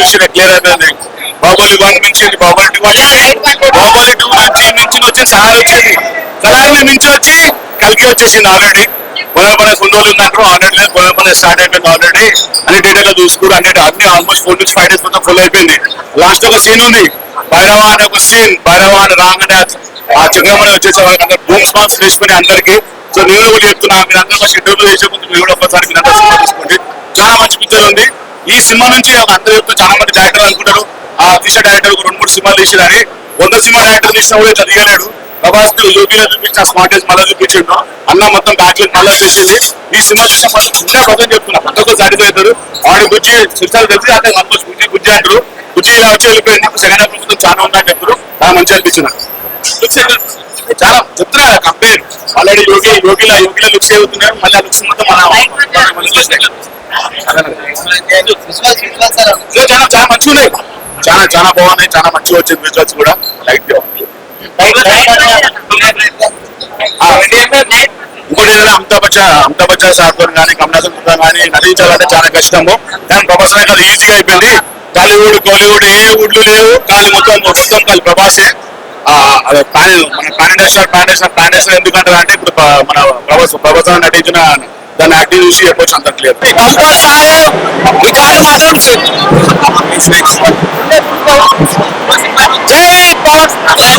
చూసి క్లియర్ అయిపోయింది బాహుబలి వన్ నుంచి బాహుబలి టూ బాహుబలి టూ నుంచి నుంచి వచ్చి సార్ వచ్చింది సలార్ని నుంచి వచ్చి కలికి వచ్చేసింది ఆల్రెడీ. బొలబల కొన్ని రోజులు ఉన్నట్టు ఆల్రెడీ లేదు బొలబల స్టార్ట్ అయిపోయింది ఆల్రెడీ. అన్ని డేటా లో చూసుకుని అన్ని అన్ని ఆల్మోస్ట్ ఫోర్ నుంచి ఫైవ్ డేస్ మొత్తం ఫుల్ అయిపోయింది. లాస్ట్ ఒక సీన్ ఉంది భైరవ అనే ఒక సీన్ భైరవ అని రాగానే ఆ చంద్రమణి వచ్చేసే వాళ్ళకి అందరు బూమ్స్ మార్క్స్ వేసుకుని అందరికి. సో నేను కూడా చెప్తున్నా మీరు అందరూ షెడ్యూల్ చేసే ముందు మీరు కూడా ఒకసారి మీరు అందరూ సినిమా తీసుకోండి చాలా మంచి పిక్చర్ ఉంది ఈ సినిమా నుంచి అందరూ చెప్తూ చాలా మంది డైరెక్టర్ అనుకుంటారు. ఆ తీసే డైరెక్టర్ రెండు మూడు సినిమాలు తీసిరని వంద సినిమా డైరెక్టర్ తీసినా కూడా ఇట్లా తీయలేడు. ప్రభాస్ యోగిలో చూపించిన స్మార్టెస్ట్ మళ్ళీ చూపించిండు. అన్న మొత్తం బ్యాక్ మళ్ళీ చేసింది ఈ సినిమా చూసిన మొత్తం ముందే పదం చెప్తున్నా. ఒక్కరు సాటిస్ఫై అవుతారు. వాడి గురించి సిరిసాలు తెలిసి అంటే ఆల్మోస్ట్ బుజ్జి బుజ్జి అంటారు బుజ్జి ఇలా వచ్చి వెళ్ళిపోయింది. నాకు సెకండ్ హాఫ్ మొత్తం చాలా ఉందని చెప్తారు చాలా మంచి అనిపించిన చాలా చెప్తున్నా కంపేర్ ఆల్రెడీ యోగి యోగిలా యోగిలా లుక్స్ అవుతున్నాయి మళ్ళీ ఆ లుక్స్ మొత్తం మన చాలా చాలా మంచిగా ఉన్నాయి చాలా చాలా బాగున్నాయి చాలా మంచిగా వచ్చింది విజువల్స్ కూడా లైట్ ఇంకోటి ఏదైనా అమితాబ్ బచ్చన్ అమితాబ్ బచ్చన్ సార్ కానీ కమలాసన్ గుప్తా కానీ నటించాలంటే చాలా కష్టము కానీ ప్రభాస్ అనేది అది ఈజీగా అయిపోయింది టాలీవుడ్ కోలీవుడ్ ఏ వుడ్లు లేవు కానీ మొత్తం మొత్తం కాదు ప్రభాసే ఆ, అదే ప్యాన్ మన ప్యానిడేశ్వర్ ప్యానిడేశ్వర్ ప్యానిడేశ్వర్ ఎందుకంటారు అంటే ఇప్పుడు మన ప్రభాస్ ప్రభాస్ అని నటించిన దాన్ని యాక్టింగ్ చూసి చెప్పొచ్చు అంత క్లియర్ రికార్డు మాత్రం జై పవన్ సినిమా ఇంకే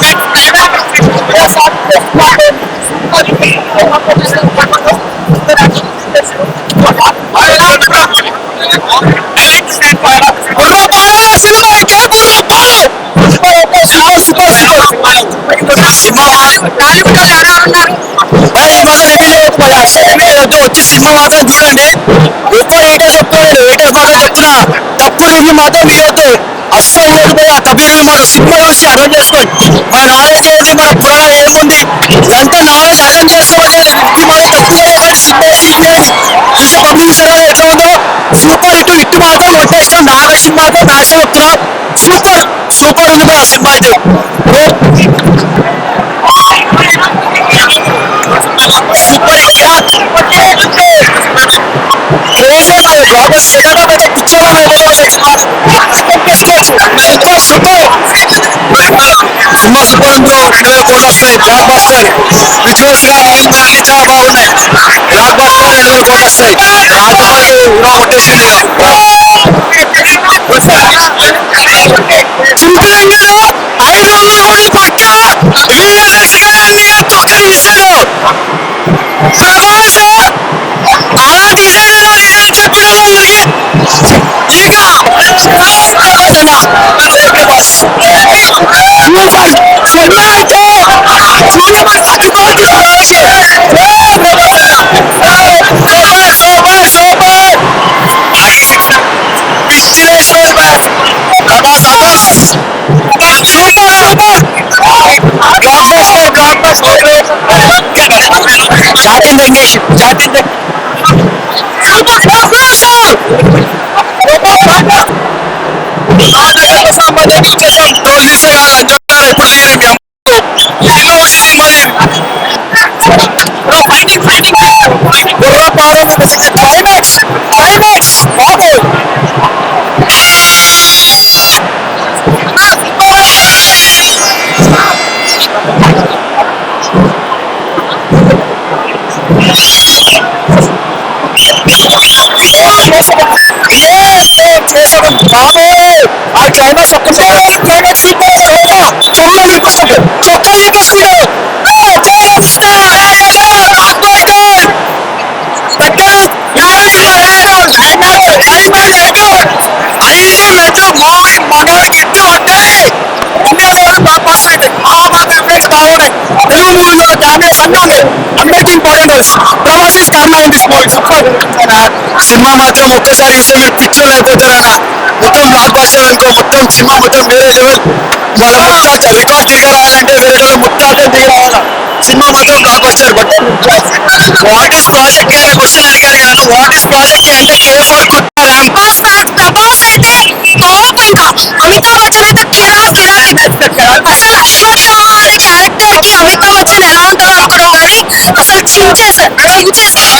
సూపర్ సూపర్ సినిమా టాలీవుడ్లో ఎవరెవరున్నారు మరి ఈ మాత్రం రివ్యూ చేయొద్దు సినిమా మాత్రం చూడండి. ఎక్కువ ఏటర్స్ చెప్తున్నాడు ఏటర్స్ మాత్రం చెప్తున్నా. తప్పు రివ్యూ మాత్రం ఇవ్వద్దు అస్సలు ఇవ్వద్దు పోయి ఆ తప్పు రివ్యూ మాత్రం సినిమా చూసి అర్థం చేసుకోండి. మన నాలెడ్జ్ ఏంటి మన పురాణం ఏముంది ఎంత నాలెడ్జ్ అర్థం చేసుకోవాలి రివ్యూ మాత్రం తప్పు చేయకండి సినిమా చూసి చూసి పబ్లిక్ సరే ఎట్లా ఉందో సూపర్ ఇటు ఇటు మాత్రం కొట్టేస్తాం. నాగేష్ మాత్రం మ్యాచ్ చెప్తున్నా సూపర్ సూపర్ ఉంది బా ఆ సినిమా అయితే. క్రేజీ మరి బ్లాక్ సెకండ్ హాఫ్ అయితే picture super super cinema super ఉందో రెండు వేల కోట్లు వస్తాయి. Block buster. విజువల్స్ కానీ ఏం అన్ని చాలా బాగున్నాయి బ్లాక్ బస్టర్ రెండు వేల కోట్లు వస్తాయి. రాజపాటి హీరో కొట్టేసింది చింతరంగలో ఐదు వందల పక్క రియల్ ఎక్స్గాన్ని తొక్కలు ఇస్తాడు ప్రభాస్ అలా తీసాడు నిజం చెప్పడం ఇక సూపర్ సినిమా అయితే super super super super పిచ్చిలేశ్వర్ Prabhas Prabhas super super black చేసాడు బాబు ఆ క్లైమాక్స్ ఒక్కసారి క్లైమాక్స్ ఫుల్ వినిపిస్తుంది చొక్కా వినిపిస్తుంది ఐదు మెట్లు మూవీ మనోడికి ఇట్లా ఉంటాయి ఇండియాలో బ్లాక్ బస్టర్ అయితే ఆ మాత్రం ఎఫెక్ట్స్ బాగున్నాయి తెలుగు మూవీలో డామేజ్ అన్నీ ఉన్నాయి అందరికి important Prabhas is karma in this movie super cinema మాత్రం ఒక్కసారి చూస్తే మీరు పిక్చర్ అయిపోతారన్న మొత్తం బ్లాక్ బస్టర్ అనుకో మొత్తం సినిమా మొత్తం వేరే లెవెల్ వాళ్ళ ముత్తాత రికార్డ్ తిరిగి రావాలంటే వేరే మొత్తం ముత్తాత తిరిగి రావాలా సినిమా మాత్రం block buster but what is project అనే క్వశ్చన్ అడిగారు కదా వాట్ ఇస్ ప్రాజెక్ట్ అంటే కే ఫర్ కొత్త ర్యాంప్ ప్రభాస్ అయితే టాప్ ఇంకా అమితాబ్ బచ్చన్ అయితే కిరా కిరా. అసలు అశ్వత్థామ అనే క్యారెక్టర్కి అమితాబ్ బచ్చన్ ఎలా ఉంటారో అక్కడ కానీ అసలు చించేసారు చించేసారు